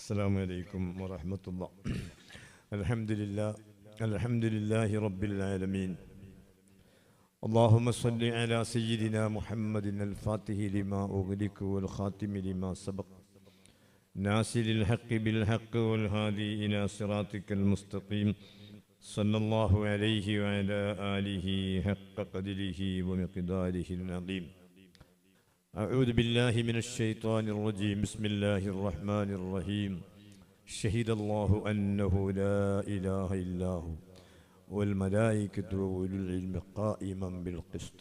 السلام عليكم ورحمة الله. الحمد لله الحمد لله رب العالمين. اللهم صل على سيدنا محمد الفاتح لما أغلق والخاتم لما سبق. ناصر الحق بالحق والهادي إلى صراطك المستقيم. صلى الله عليه وعلى آله حق قدره ومقداره العظيم. أعوذ بالله من الشيطان الرجيم بسم الله الرحمن الرحيم شهد الله أنه لا إله إلا هو والملائكة وأولو العلم قائما بالقسط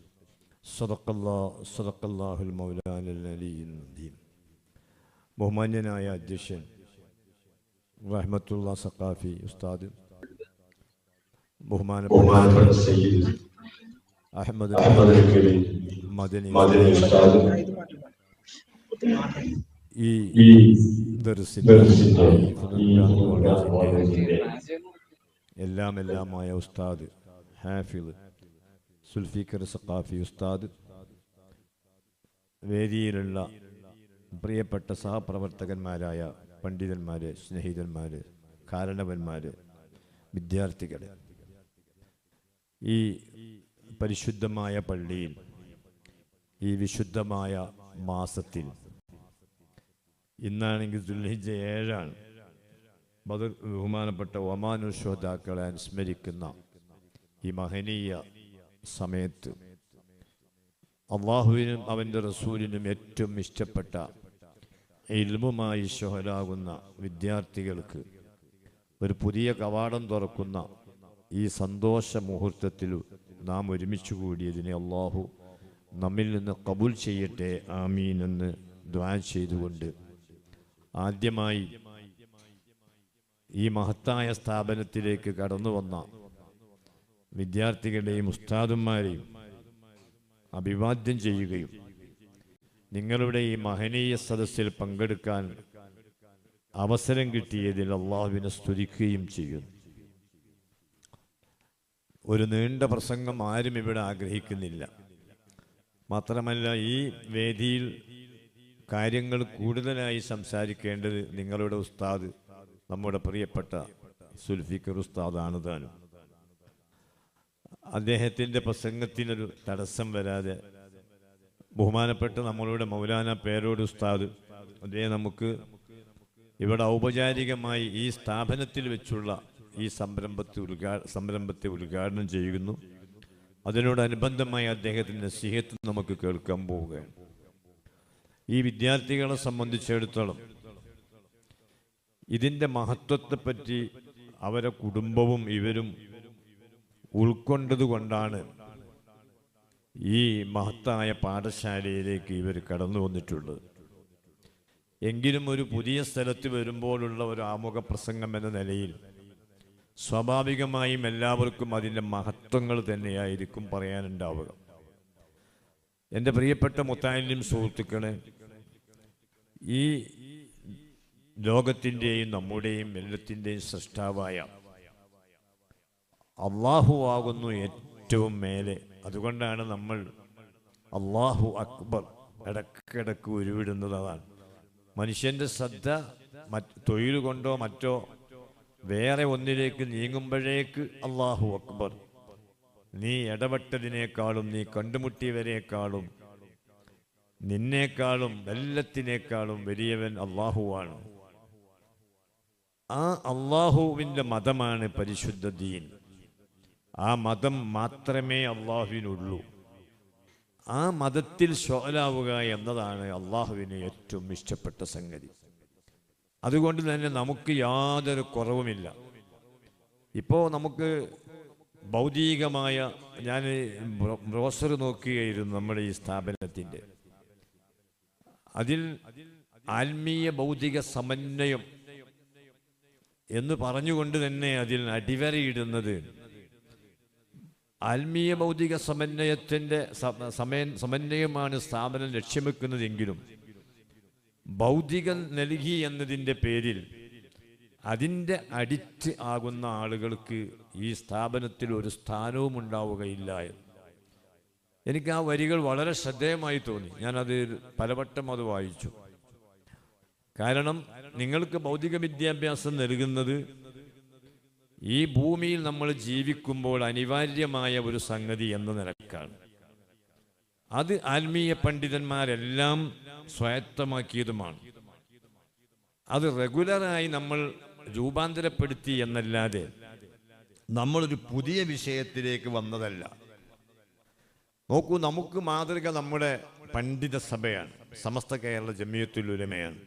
صدق الله صدق الله المولانا العلي العظيم ബഹുമാന്യനായ അധ്യക്ഷൻ റഹ്മത്തുള്ള സഖാഫി ഉസ്താദ് ബഹുമാനപ്പെട്ട ബഹുമാനപ്പെട്ട സയ്യിദ് അഹമ്മദ് മദനി ഈ ദർസിന്റെ എല്ലാം എല്ലാമായ ഉസ്താദ് ഹാഫിദ് സുൽഫിക്കർ സഖാഫി ഉസ്താദ് വേദിയിലുള്ള പ്രിയപ്പെട്ട സഹപ്രവർത്തകന്മാരായ പണ്ഡിതന്മാര് സ്നേഹിതന്മാര് കാരണവന്മാര് വിദ്യാർത്ഥികൾ ഈ പരിശുദ്ധമായ പള്ളിയിൽ ഈ വിശുദ്ധമായ മാസത്തിൽ. ഇന്നാണെങ്കിൽ ദുൽഹിജ ഏഴാണ്. ബദർ ബഹുമാനപ്പെട്ട ഒമാനു ശ്രോതാക്കളെ അനുസ്മരിക്കുന്ന ഈ മഹനീയ സമയത്ത്. അള്ളാഹുവിനും അവന്റെ റസൂലിനും ഏറ്റവും ഇഷ്ടപ്പെട്ട ഇൽമുമായി ഷൊഹലാകുന്ന വിദ്യാർത്ഥികൾക്ക് ഒരു പുതിയ കവാടം തുറക്കുന്ന ഈ സന്തോഷ മുഹൂർത്തത്തിൽ നാം ഒരുമിച്ച് കൂടിയതിനെ അള്ളാഹു നമ്മിൽ നിന്ന് കബൂൽ ചെയ്യട്ടെ ആമീൻ എന്ന് ദ്വാ ചെയ്തുകൊണ്ട്. ആദ്യമായി ഈ മഹത്തായ സ്ഥാപനത്തിലേക്ക് കടന്നു വന്ന വിദ്യാർത്ഥികളെയും ഉസ്താദന്മാരെയും അഭിവാദ്യം ചെയ്യുകയും നിങ്ങളുടെ ഈ മഹനീയ സദസ്സിൽ പങ്കെടുക്കാൻ അവസരം കിട്ടിയതിൽ അള്ളാഹുവിനെ സ്തുതിക്കുകയും ചെയ്യുന്നു. ഒരു നീണ്ട പ്രസംഗം ആരും ഇവിടെ ആഗ്രഹിക്കുന്നില്ല. മാത്രമല്ല ഈ വേദിയിൽ കാര്യങ്ങൾ കൂടുതലായി സംസാരിക്കേണ്ടത് നിങ്ങളുടെ ഉസ്താദ് നമ്മുടെ പ്രിയപ്പെട്ട സുൽഫിക്കർ ഉസ്താദാണ് താനും. അദ്ദേഹത്തിന്റെ പ്രസംഗത്തിനൊരു തടസ്സം വരാതെ ബഹുമാനപ്പെട്ട നമ്മളുടെ മൗലാന പേരോട് ഉസ്താദ് അദ്ദേഹം നമുക്ക് ഇവിടെ ഔപചാരികമായി ഈ സ്ഥാപനത്തിൽ വെച്ചുള്ള ഈ സംരംഭത്തെ ഉദ്ഘാ സംരംഭത്തെ ഉദ്ഘാടനം ചെയ്യുന്നു. അതിനോടനുബന്ധമായി അദ്ദേഹത്തിന്റെ സിഹത്ത് നമുക്ക് കേൾക്കാൻ പോവുകയാണ്. ഈ വിദ്യാർത്ഥികളെ സംബന്ധിച്ചിടത്തോളം ഇതിന്റെ മഹത്വത്തെപ്പറ്റി അവരെ കുടുംബവും ഇവരും ഉൾക്കൊണ്ടതുകൊണ്ടാണ് ഈ മഹത്തായ പാഠശാലയിലേക്ക് ഇവർ കടന്നു വന്നിട്ടുള്ളത്. എങ്കിലും ഒരു പുതിയ സ്ഥലത്ത് വരുമ്പോഴുള്ള ഒരു ആമുഖ പ്രസംഗം എന്ന നിലയിൽ സ്വാഭാവികമായും എല്ലാവർക്കും അതിന്റെ മഹത്വങ്ങൾ തന്നെയായിരിക്കും പറയാനുണ്ടാവുക. എന്റെ പ്രിയപ്പെട്ട മുത്തായാലും സുഹൃത്തുക്കളെ ഈ ലോകത്തിന്റെയും നമ്മുടെയും എല്ലാത്തിന്റെയും സൃഷ്ടാവായ അള്ളാഹു ആകുന്നു ഏറ്റവും മേലെ. അതുകൊണ്ടാണ് നമ്മൾ അള്ളാഹു അക്ബർ ഇടക്കിടക്ക് ഉരുവിടുന്നത് അതാണ്. മനുഷ്യന്റെ ശ്രദ്ധ മറ്റ് തൊഴിൽ കൊണ്ടോ മറ്റോ വേറെ ഒന്നിലേക്ക് നീങ്ങുമ്പോഴേക്ക് അള്ളാഹു അക്ബർ. നീ ഇടപെട്ടതിനേക്കാളും നീ കണ്ടുമുട്ടിയവരെക്കാളും നിന്നേക്കാളും എല്ലാത്തിനേക്കാളും വലിയവൻ അള്ളാഹുവാണ് ആ അള്ളാഹുവിന്റെ മതമാണ് പരിശുദ്ധ ദീൻ. ആ മതം മാത്രമേ അള്ളാഹുവിനുള്ളൂ ആ മതത്തിൽ ഷോലാവുക എന്നതാണ് അള്ളാഹുവിന് ഏറ്റവും ഇഷ്ടപ്പെട്ട സംഗതി. അതുകൊണ്ട് തന്നെ നമുക്ക് യാതൊരു കുറവുമില്ല. ഇപ്പോൾ നമുക്ക് ഭൗതികമായ ഞാൻ ബ്രോസർ നോക്കുകയായിരുന്നു നമ്മുടെ ഈ സ്ഥാപനത്തിന്റെ. അതിൽ ആത്മീയ ഭൗതിക സമന്വയം എന്ന് പറഞ്ഞുകൊണ്ട് തന്നെ അതിൽ അടിവരയിടുന്നത് ആത്മീയ ഭൗതിക സമന്വയത്തിന്റെ സമന്വയമാണ് സ്ഥാപനം ലക്ഷ്യം വെക്കുന്നതെങ്കിലും ഭൗതികം നൽകി എന്നതിന്റെ പേരിൽ അതിന്റെ അഡിക്റ്റ് ആകുന്ന ആളുകൾക്ക് ഈ സ്ഥാപനത്തിൽ ഒരു സ്ഥാനവും ഉണ്ടാവുകയില്ല എനിക്ക് ആ വരികൾ വളരെ ശ്രദ്ധേയമായി തോന്നി. ഞാനത് പലവട്ടം അത് വായിച്ചു. കാരണം നിങ്ങൾക്ക് ഭൗതിക വിദ്യാഭ്യാസം നൽകുന്നത് ഈ ഭൂമിയിൽ നമ്മൾ ജീവിക്കുമ്പോൾ അനിവാര്യമായ ഒരു സംഗതി എന്ന നിലക്കാണ്. അത് ആത്മീയ പണ്ഡിതന്മാരെല്ലാം സ്വായത്തമാക്കിയതുമാണ്. അത് റെഗുലറായി നമ്മൾ രൂപാന്തരപ്പെടുത്തി എന്നല്ലാതെ നമ്മളൊരു പുതിയ വിഷയത്തിലേക്ക് വന്നതല്ല. നോക്കൂ നമുക്ക് മാതൃക നമ്മുടെ പണ്ഡിത സഭയാണ് സമസ്ത കേരള ജമിയത്തുൽ ഉലമയാണ്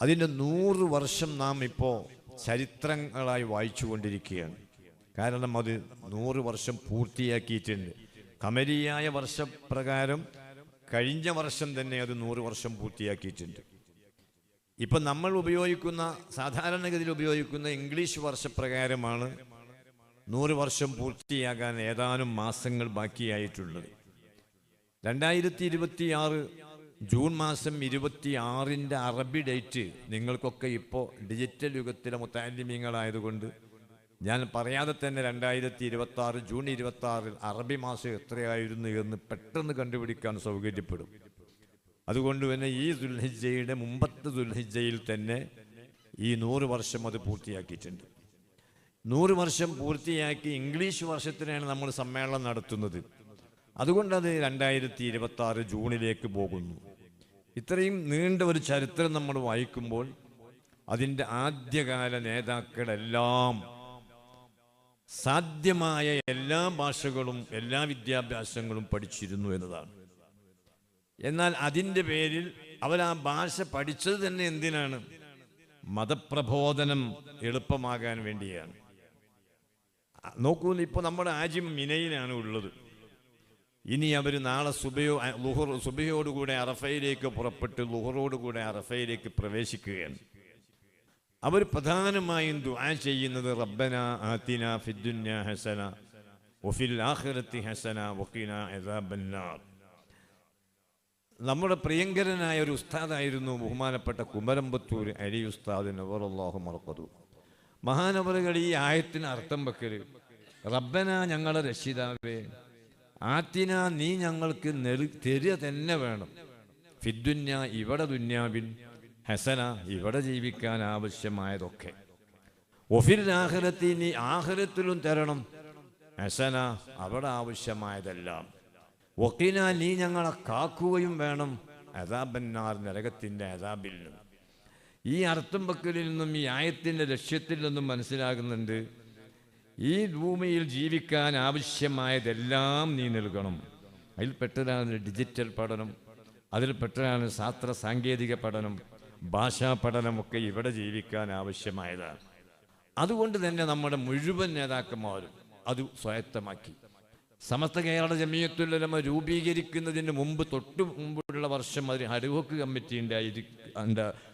അതിന്റെ നൂറ് വർഷം നാം ഇപ്പോൾ ചരിത്രങ്ങളായി വായിച്ചു കൊണ്ടിരിക്കുകയാണ് കാരണം അത് നൂറ് വർഷം പൂർത്തിയാക്കിയിട്ടുണ്ട്. കമരിയായ വർഷപ്രകാരം കഴിഞ്ഞ വർഷം തന്നെ അത് നൂറ് വർഷം പൂർത്തിയാക്കിയിട്ടുണ്ട്. ഇപ്പം നമ്മൾ ഉപയോഗിക്കുന്ന സാധാരണഗതിയിൽ ഉപയോഗിക്കുന്ന ഇംഗ്ലീഷ് വർഷപ്രകാരമാണ് നൂറ് വർഷം പൂർത്തിയാകാൻ ഏതാനും മാസങ്ങൾ ബാക്കിയായിട്ടുള്ളത്. രണ്ടായിരത്തി ഇരുപത്തി ആറ് ജൂൺ മാസം ഇരുപത്തി ആറിന്റെ അറബി ഡേറ്റ് നിങ്ങൾക്കൊക്കെ ഇപ്പോൾ ഡിജിറ്റൽ യുഗത്തിലെ മുത്താലിമ്യങ്ങളായതുകൊണ്ട് ഞാൻ പറയാതെ തന്നെ രണ്ടായിരത്തി ഇരുപത്തി ആറ് ജൂൺ ഇരുപത്തി ആറിൽ അറബി മാസം എത്രയായിരുന്നു എന്ന് പെട്ടെന്ന് കണ്ടുപിടിക്കാൻ സൗകര്യപ്പെടും. അതുകൊണ്ട് തന്നെ ഈ ദുൽഹിജയുടെ മുമ്പത്തെ ദുൽഹിജയിൽ തന്നെ ഈ നൂറ് വർഷം അത് പൂർത്തിയാക്കിയിട്ടുണ്ട്. നൂറ് വർഷം പൂർത്തിയാക്കി ഇംഗ്ലീഷ് വർഷത്തിനാണ് നമ്മൾ സമ്മേളനം നടത്തുന്നത്. അതുകൊണ്ടത് രണ്ടായിരത്തി ഇരുപത്തി ആറ് ജൂണിലേക്ക് പോകുന്നു. ഇത്രയും നീണ്ട ഒരു ചരിത്രം നമ്മൾ വായിക്കുമ്പോൾ അതിന്റെ ആദ്യകാല നേതാക്കളെല്ലാം സാധ്യമായ എല്ലാ ഭാഷകളും എല്ലാ വിദ്യാഭ്യാസങ്ങളും പഠിച്ചിരുന്നു എന്നതാണ്. എന്നാൽ അതിന്റെ പേരിൽ അവർ ആ ഭാഷ പഠിച്ചത് തന്നെ എന്തിനാണ്? മതപ്രബോധനം എളുപ്പമാകാൻ വേണ്ടിയാണ്. നോക്കൂ ഇപ്പോൾ നമ്മുടെ ആജിം മിനയിലാണ് ഉള്ളത്. ഇനി അവർ നാളെ സുബയോ ലുഹർ സുബയോടുകൂടെ അറഫയിലേക്ക് പുറപ്പെട്ട് ലുഹറോടുകൂടെ അറഫയിലേക്ക് പ്രവേശിക്കുകയാണ്. അവർ പ്രധാനമായും ദുആ ചെയ്യുന്നത് റബ്ബന ആതിന ഫിദ്ദുന്യ ഹസന വഫിൽ ആഖിറത്തി ഹസന വഖിന അദാബന്നാർ. നമ്മുടെ പ്രിയങ്കരനായ ഒരു ഉസ്താദായിരുന്നു ബഹുമാനപ്പെട്ട കുമരമ്പത്തൂർ അലി ഉസ്താദ് നവറല്ലാഹു മർഖദു മഹാനവറുകൾ ഈ ആയത്തിന് അർത്ഥം വെക്കൽ റബ്ബന ഞങ്ങളെ രക്ഷിതാവേ ആത്തിന നീ ഞങ്ങൾക്ക് നെൽ തന്നെ വേണം. ഫിദ്ദുന്യ ഇവിടെ ദുന്യാവിൽ ഹസന ഇവിടെ ജീവിക്കാൻ ആവശ്യമായതൊക്കെ. നീ ആഹ്റത്തിലും തരണം. ഹസന അവിടെ ആവശ്യമായതെല്ലാം. ഒക്കിന നീ ഞങ്ങളെ കാക്കുകയും വേണം. അതാബന്നാർ നരകത്തിന്റെ അതാബിൽ നിന്നും ഈ അർത്ഥം വെക്കലിൽ നിന്നും ഈ ആയത്തിന്റെ ലക്ഷ്യത്തിൽ നിന്നും മനസ്സിലാകുന്നുണ്ട്. ഈ ഭൂമിയിൽ ജീവിക്കാൻ ആവശ്യമായതെല്ലാം നീ നൽകണം. അതിൽ പെട്ടതാണ് ഡിജിറ്റൽ പഠനം. അതിൽ പെട്ടതാണ് ശാസ്ത്ര സാങ്കേതിക പഠനം. ഭാഷാ പഠനമൊക്കെ ഇവിടെ ജീവിക്കാൻ ആവശ്യമായതാണ് അതുകൊണ്ട് തന്നെ നമ്മുടെ മുഴുവൻ നേതാക്കന്മാരും അത് സ്വായത്തമാക്കി. സമസ്ത കേരള ജമിയത്തുലമ രൂപീകരിക്കുന്നതിന് മുമ്പ് തൊട്ട് മുമ്പുള്ള വർഷം അതിന് ഹരിവോക്ക് കമ്മിറ്റി ഉണ്ടായി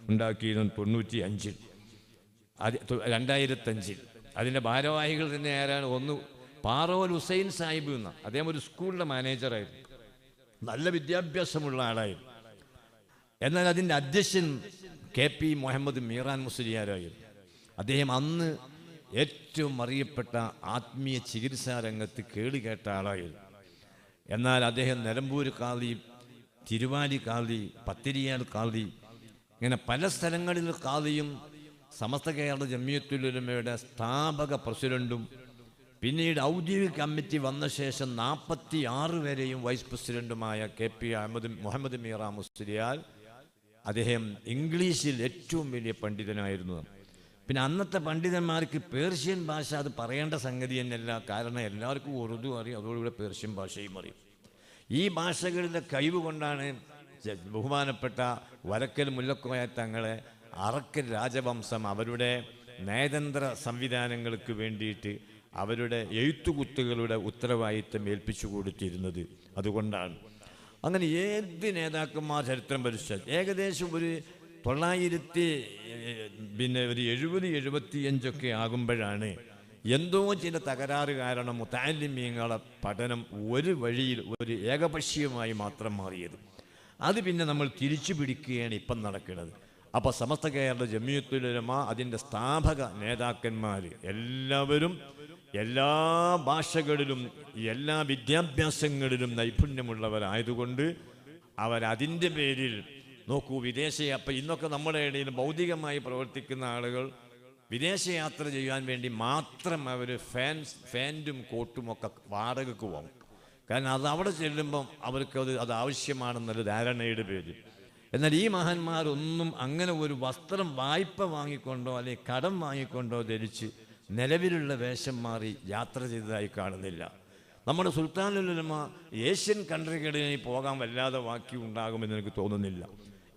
ഉണ്ടാക്കിയിരുന്നു തൊണ്ണൂറ്റി അഞ്ചിൽ അത് രണ്ടായിരത്തഞ്ചിൽ. അതിന്റെ ഭാരവാഹികൾ തന്നെ ആരാണ്? ഒന്ന് പാറോൽ ഹുസൈൻ സാഹിബ് എന്ന അദ്ദേഹം ഒരു സ്കൂളിലെ മാനേജറായിരുന്നു. നല്ല വിദ്യാഭ്യാസമുള്ള ആളായിരുന്നു. എന്നാൽ അതിന്റെ അധ്യക്ഷൻ കെ പി മുഹമ്മദ് മീറാൻ മുസ്ലിയാരായിരുന്നു അദ്ദേഹം അന്ന് ഏറ്റവും അറിയപ്പെട്ട ആത്മീയ ചികിത്സാ രംഗത്ത് കേട്ട ആളായിരുന്നു എന്നാൽ അദ്ദേഹം നിലമ്പൂർ കാളി തിരുവാലി കാളി പത്തിരിയാൽ കാളി ഇങ്ങനെ പല സ്ഥലങ്ങളിൽ കാളിയും സമസ്ത കേരള ജമിയത്തുലമയുടെ സ്ഥാപക പ്രസിഡന്റും പിന്നീട് ഔദ്യോഗിക കമ്മിറ്റി വന്ന ശേഷം നാൽപ്പത്തി ആറ് വരെയും വൈസ് പ്രസിഡന്റുമായ കെ പി അഹമ്മദ് മുഹമ്മദ് മീറാം മുസ്ലിയാൽ അദ്ദേഹം ഇംഗ്ലീഷിൽ ഏറ്റവും വലിയ പണ്ഡിതനായിരുന്നു. പിന്നെ അന്നത്തെ പണ്ഡിതന്മാർക്ക് പേർഷ്യൻ ഭാഷ അത് പറയേണ്ട സംഗതി തന്നെയല്ല. കാരണം എല്ലാവർക്കും ഉറുദു അറിയും അതോടുകൂടെ പേർഷ്യൻ ഭാഷയും അറിയും. ഈ ഭാഷകളുടെ കഴിവ് കൊണ്ടാണ് ബഹുമാനപ്പെട്ട വരക്കൽ മുല്ലക്കോയ തങ്ങളെ അറക്കൽ രാജവംശം അവരുടെ നയതന്ത്ര സംവിധാനങ്ങൾക്ക് വേണ്ടിയിട്ട് അവരുടെ എഴുത്തുകുത്തുകളുടെ ഉത്തരവാദിത്തം ഏൽപ്പിച്ചു കൊടുത്തിരുന്നത്. അതുകൊണ്ടാണ്. അങ്ങനെ ഏത് നേതാക്കന്മാർ ചരിത്രം പരിശോധിച്ചാൽ ഏകദേശം ഒരു തൊള്ളായിരത്തി പിന്നെ ഒരു എഴുപത് എഴുപത്തിയഞ്ചൊക്കെ ആകുമ്പോഴാണ് എന്തോ ചില തകരാറ് കാരണം മുത്താലിമ്യങ്ങളെ പഠനം ഒരു വഴിയിൽ ഒരു ഏകപക്ഷീയമായി മാത്രം മാറിയത്. അത് പിന്നെ നമ്മൾ തിരിച്ചു പിടിക്കുകയാണ് ഇപ്പം നടക്കുന്നത്. അപ്പോൾ സമസ്ത കേരള ജമിയത്തുലമ അതിന്റെ സ്ഥാപക നേതാക്കന്മാർ എല്ലാവരും എല്ലാ ഭാഷകളിലും എല്ലാ വിദ്യാഭ്യാസങ്ങളിലും നൈപുണ്യമുള്ളവരായതുകൊണ്ട് അവരതിന്റെ പേരിൽ നോക്കൂ വിദേശ അപ്പം ഇന്നൊക്കെ നമ്മുടെ ഇടയിൽ ഭൗതികമായി പ്രവർത്തിക്കുന്ന ആളുകൾ വിദേശയാത്ര ചെയ്യാൻ വേണ്ടി മാത്രം അവർ ഫാൻ ഫാന്റും കോട്ടും ഒക്കെ വാടകയ്ക്ക് പോകും കാരണം അത് അവിടെ ചെല്ലുമ്പം അവർക്ക് അത് അത് ആവശ്യമാണെന്നൊരു ധാരണയുടെ പേര് എന്നാൽ ഈ മഹാന്മാരൊന്നും അങ്ങനെ ഒരു വസ്ത്രം വായ്പ വാങ്ങിക്കൊണ്ടോ അല്ലെങ്കിൽ കടം വാങ്ങിക്കൊണ്ടോ ധരിച്ച് നിലവിലുള്ള വേഷം മാറി യാത്ര ചെയ്തതായി കാണുന്നില്ല. നമ്മുടെ സുൽത്താനുലമ ഏഷ്യൻ കൺട്രികളിൽ പോകാൻ വല്ലാതെ വാക്കി ഉണ്ടാകുമെന്ന് എനിക്ക് തോന്നുന്നില്ല.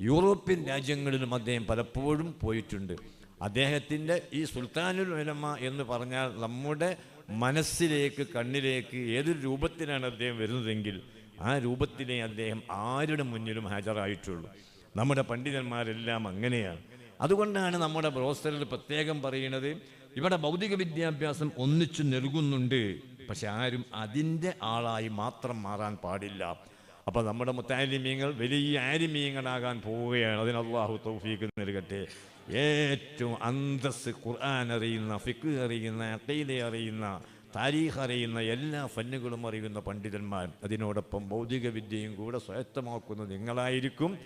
യൂറോപ്യൻ രാജ്യങ്ങളിലും അദ്ദേഹം പലപ്പോഴും പോയിട്ടുണ്ട്. അദ്ദേഹത്തിന്റെ ഈ സുൽത്താനുൽ ഉലമ എന്ന് പറഞ്ഞാൽ നമ്മുടെ മനസ്സിലേക്ക് കണ്ണിലേക്ക് ഏതൊരു രൂപത്തിലാണ് അദ്ദേഹം വരുന്നതെങ്കിൽ ആ രൂപത്തിലേ അദ്ദേഹം ആരുടെ മുന്നിലും ഹാജരായിട്ടുള്ളൂ. നമ്മുടെ പണ്ഡിതന്മാരെല്ലാം അങ്ങനെയാണ്. അതുകൊണ്ടാണ് നമ്മുടെ ബ്രോസ്റ്ററിൽ പ്രത്യേകം പറയുന്നത് ഇവിടെ ഭൗതിക വിദ്യാഭ്യാസം ഒന്നിച്ചു നൽകുന്നുണ്ട്. പക്ഷെ ആരും അതിന്റെ ആളായി മാത്രം മാറാൻ പാടില്ല. അപ്പോൾ നമ്മുടെ മുത്താലിമീങ്ങൾ വലിയ ആലിമീങ്ങളാകാൻ പോവുകയാണ്. അതിന് അള്ളാഹു തൗഫീക്ക് നൽകട്ടെ. ഏറ്റവും അന്തസ് ഖുർആൻ അറിയുന്ന ഫിക്ക് അറിയുന്ന അക്കീല അറിയുന്ന താരീഖ് അറിയുന്ന എല്ലാ ഫന്നുകളും അറിയുന്ന പണ്ഡിതന്മാർ അതിനോടൊപ്പം ഭൗതിക വിദ്യയും കൂടെ സ്വായത്തമാക്കുന്ന നിങ്ങളായിരിക്കും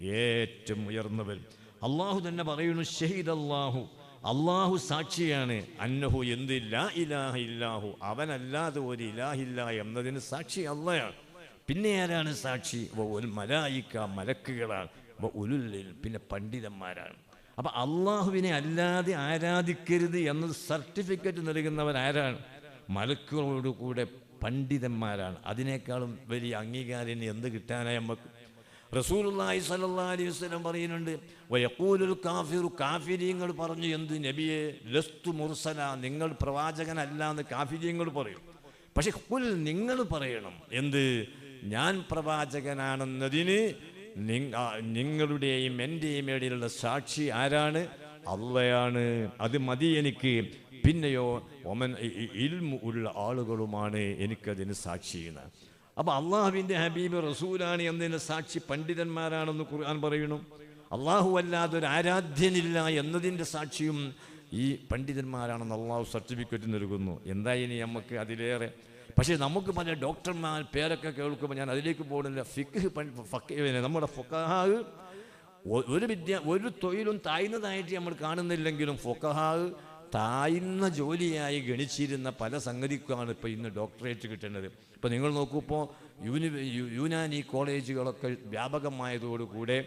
ഏറ്റവും ഉയർന്നവർ. അള്ളാഹു തന്നെ പറയുന്നു ഷഹീദ് അള്ളാഹു അള്ളാഹു സാക്ഷിയാണ്. അന്നഹു എന്ത് ലാ ഇലാഹ ഇല്ലാഹു. അവനല്ലാതെ ഒരു ഇലാഹില്ല എന്നതിന് സാക്ഷി അള്ളയാണ് പിന്നെ ആരാണ് സാക്ഷി? മലായിക്ക മലക്കുകളാണ്. ഉലുല്ലിൽ പിന്നെ പണ്ഡിതന്മാരാണ്. അപ്പൊ അള്ളാഹുവിനെ അല്ലാതെ ആരാധിക്കരുത് എന്ന സർട്ടിഫിക്കറ്റ് നൽകുന്നവർ ആരാണ്? മലക്കുകളോട് കൂടെ പണ്ഡിതന്മാരാണ്. അതിനേക്കാളും വലിയ അംഗീകാരം എന്ത് കിട്ടാനായി നമുക്ക് റസൂലുള്ളാഹി സ്വല്ലല്ലാഹി അലൈഹി വസല്ലം പറയുന്നുണ്ട് കാഫിരിയങ്ങൾ കാഫിറു കാഫിരീങ്ങൾ പറഞ്ഞു എന്ത് നബിയെ ലസ്തു മുർസല നിങ്ങൾ പ്രവാചകനല്ല എന്ന് കാഫിരിയങ്ങൾ പറയും. പക്ഷെ കുൽ നിങ്ങൾ പറയണം. എന്ത്? ഞാൻ പ്രവാചകനാണെന്നതിന് നിങ്ങ- നിങ്ങളുടെയും എന്റെയും ഇടയിലുള്ള സാക്ഷി ആരാണ്? അള്ളയാണ്. അത് മതി എനിക്ക്. പിന്നെയോ ഒമൻ ഇൽമുള്ള ആളുകളുമാണ് എനിക്കതിന് സാക്ഷി ചെയ്യുന്നത് അപ്പൊ അള്ളാഹുവിന്റെ ഹബീബ് റസൂലാണ് എന്നതിന് സാക്ഷി പണ്ഡിതന്മാരാണെന്ന് ഖുർആൻ പറയുന്നു. അള്ളാഹു അല്ലാതെ ഒരു ആരാധ്യനില്ല എന്നതിന്റെ സാക്ഷിയും ഈ പണ്ഡിതന്മാരാണെന്ന് അള്ളാഹു സർട്ടിഫിക്കറ്റ് നൽകുന്നു. എന്താ ഇനി നമുക്ക് അതിലേറെ? പക്ഷേ നമുക്ക് പല ഡോക്ടർമാർ പേരൊക്കെ കേൾക്കുമ്പോൾ ഞാൻ അതിലേക്ക് പോകുന്നില്ല. ഫക്ക് പിന്നെ നമ്മുടെ ഫൊക്കഹാവ് ഒരു വിദ്യ ഒരു തൊഴിലും താഴ്ന്നതായിട്ട് നമ്മൾ കാണുന്നില്ലെങ്കിലും ഫൊക്കഹാവ് താഴ്ന്ന ജോലിയായി ഗണിച്ചിരുന്ന പല സംഗതിക്കാണ് ഇപ്പോൾ ഇന്ന് ഡോക്ടറേറ്റ് കിട്ടുന്നത് ഇപ്പോൾ നിങ്ങൾ നോക്കൂ ഇപ്പോൾ യൂനി യുനാനി കോളേജുകളൊക്കെ വ്യാപകമായതോടുകൂടെ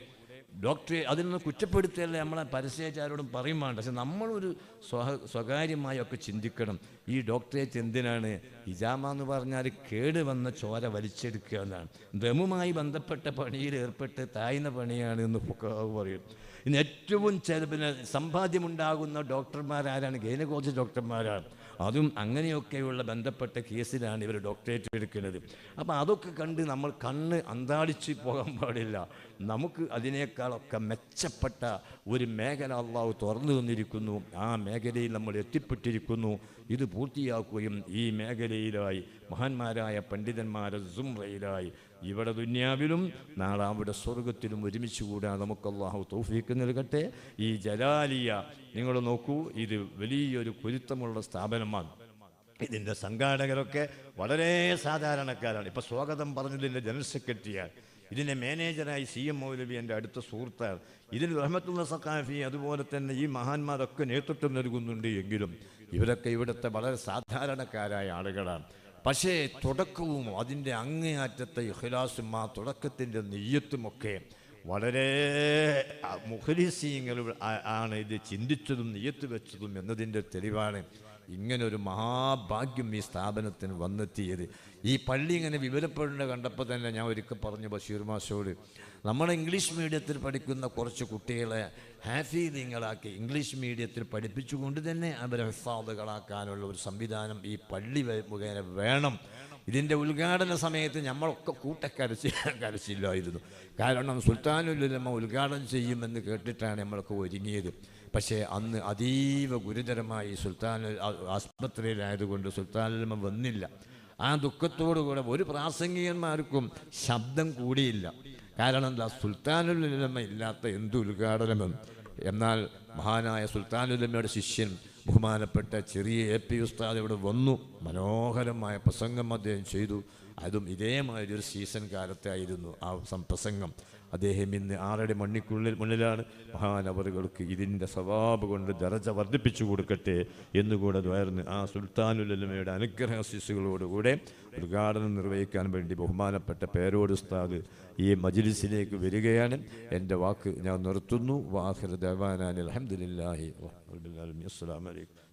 ഡോക്ടറെ അതിൽ നിന്ന് കുറ്റപ്പെടുത്തിയല്ല നമ്മളെ പരസ്യചാരോടും പറയും വേണ്ട. പക്ഷെ നമ്മളൊരു സ്വഹ സ്വകാര്യമായി ഒക്കെ ചിന്തിക്കണം. ഈ ഡോക്ടറേറ്റ് എന്തിനാണ് ഇജാമ എന്ന് പറഞ്ഞാൽ കേട് വന്ന ചോര വലിച്ചെടുക്കുക എന്നാണ്. ദമുമായി ബന്ധപ്പെട്ട പണിയിൽ ഏർപ്പെട്ട് താഴ്ന്ന പണിയാണ് എന്ന് പറയും. ഇന്ന് ഏറ്റവും ചില പിന്നെ സമ്പാദ്യമുണ്ടാകുന്ന ഡോക്ടർമാരാരാണ് ഗൈനകോളജി ഡോക്ടർമാരാണ്. അതും അങ്ങനെയൊക്കെയുള്ള ബന്ധപ്പെട്ട കേസിലാണ് ഇവർ ഡോക്ടറേറ്റ് എടുക്കുന്നത്. അപ്പോൾ അതൊക്കെ കണ്ട് നമ്മൾ കണ്ണ് അന്താളിച്ച് പോകാൻ പാടില്ല. നമുക്ക് അതിനേക്കാളൊക്കെ മെച്ചപ്പെട്ട ഒരു മേഖല അള്ളാഹു തുറന്നു തന്നിരിക്കുന്നു. ആ മേഖലയിൽ നമ്മൾ എത്തിപ്പെട്ടിരിക്കുന്നു. ഇത് പൂർത്തിയാക്കുകയും ഈ മേഖലയിലായി മഹാന്മാരായ പണ്ഡിതന്മാരെ സുംറയിലായി. ഇവിടെ ദുന്യാവിലും നാളെ അവിടെ സ്വർഗത്തിലും ഒരുമിച്ച് കൂടാൻ നമുക്ക് അള്ളാഹു തൗഫീക്ക് നൽകട്ടെ. ഈ ജലാലിയ നിങ്ങൾ നോക്കൂ ഇത് വലിയൊരു കുരുത്തമുള്ള സ്ഥാപനമാണ്. ഇതിന്റെ സംഘാടകരൊക്കെ വളരെ സാധാരണക്കാരാണ്. ഇപ്പോൾ സ്വാഗതം പറഞ്ഞതിന്റെ ജനറൽ സെക്രട്ടറിയാണ്. ഇതിന്റെ മാനേജറായി സി എം മൗലവി എന്റെ അടുത്ത സുഹൃത്താണ്. ഇതിൽ റഹ്മത്തുള്ള സഖാഫി അതുപോലെ തന്നെ ഈ മഹാന്മാരൊക്കെ നേതൃത്വം നൽകുന്നുണ്ട് എങ്കിലും ഇവരൊക്കെ ഇവിടുത്തെ വളരെ സാധാരണക്കാരായ ആളുകളാണ്. പക്ഷേ തുടക്കവും അതിന്റെ അങ്ങേയറ്റത്തെ ഇഹ്ലാസും ആ തുടക്കത്തിന്റെ നെയ്യത്തുമൊക്കെ വളരെ മുഖലിസീങ്ങൾ ആണ് ഇത് ചിന്തിച്ചതും നെയ്യത്ത് വെച്ചതും എന്നതിന്റെ തെളിവാണ്. ഇങ്ങനൊരു മഹാഭാഗ്യം ഈ സ്ഥാപനത്തിന് വന്നെത്തിയത്. ഈ പള്ളി ഇങ്ങനെ വിവരപ്പെടേണ്ട കണ്ടപ്പോൾ തന്നെ ഞാൻ ഒരിക്കൽ പറഞ്ഞു ബഷീർ മാഷോട് നമ്മുടെ ഇംഗ്ലീഷ് മീഡിയത്തിൽ പഠിക്കുന്ന കുറച്ച് കുട്ടികളെ ഹാഫി ഹാഫീദിങ്ങളാക്കി ഇംഗ്ലീഷ് മീഡിയത്തിൽ പഠിപ്പിച്ചുകൊണ്ട് തന്നെ അവരെ ഹിഫാദുകളാക്കാനുള്ള ഒരു സംവിധാനം ഈ പള്ളി മുഖേന വേണം. ഇതിന്റെ ഉദ്ഘാടന സമയത്ത് നമ്മളൊക്കെ കൂട്ടക്കരച്ച് കരച്ചില്ലായിരുന്നു കാരണം സുൽത്താനുലുലമ ഉദ്ഘാടനം ചെയ്യുമെന്ന് കേട്ടിട്ടാണ് നമ്മളൊക്കെ ഒരുങ്ങിയത്. പക്ഷേ അന്ന് അതീവ ഗുരുതരമായി സുൽത്താൻ ആസ്പത്രിയിലായതുകൊണ്ട് സുൽത്താനുലമ വന്നില്ല. ആ ദുഃഖത്തോടുകൂടെ ഒരു പ്രാസംഗികന്മാർക്കും ശബ്ദം കൂടിയില്ല. കാരണം എന്താ സുൽത്താനുലുലമ ഇല്ലാത്ത എന്ത് ഉദ്ഘാടനമെന്ന് എന്നാൽ മഹാനായ സുൽത്താനുലമയുടെ ശിഷ്യൻ ബഹുമാനപ്പെട്ട ചെറിയ എ പി ഉസ്താദ് ഇവിടെ വന്നു. മനോഹരമായ പ്രസംഗം അദ്ദേഹം ചെയ്തു. അതും ഇതേമാതിരി ഒരു സീസൺ കാലത്തായിരുന്നു ആ പ്രസംഗം. അദ്ദേഹം ഇന്ന് ആറടി മണ്ണിക്കുള്ളിൽ മുന്നിലാണ്? മഹാനവറുകൾക്ക് ഇതിന്റെ സ്വഭാവ കൊണ്ട് ദറജ വർദ്ധിപ്പിച്ചു കൊടുക്കട്ടെ എന്നുകൂടെ ദ്വയർന്ന് ആ സുൽത്താനുലമയുടെ അനുഗ്രഹ ശിശുകളോടുകൂടെ ഉദ്ഘാടനം നിർവഹിക്കാൻ വേണ്ടി ബഹുമാനപ്പെട്ട പേരോട് ഉസ്താദ് ഈ മജിലിസിലേക്ക് വരികയാണ്. എന്റെ വാക്ക് ഞാൻ നിർത്തുന്നു. വാഹിർ ദേവാനാൻ അലഹമുല്ലാഹി അസ്സലാമലൈക്കും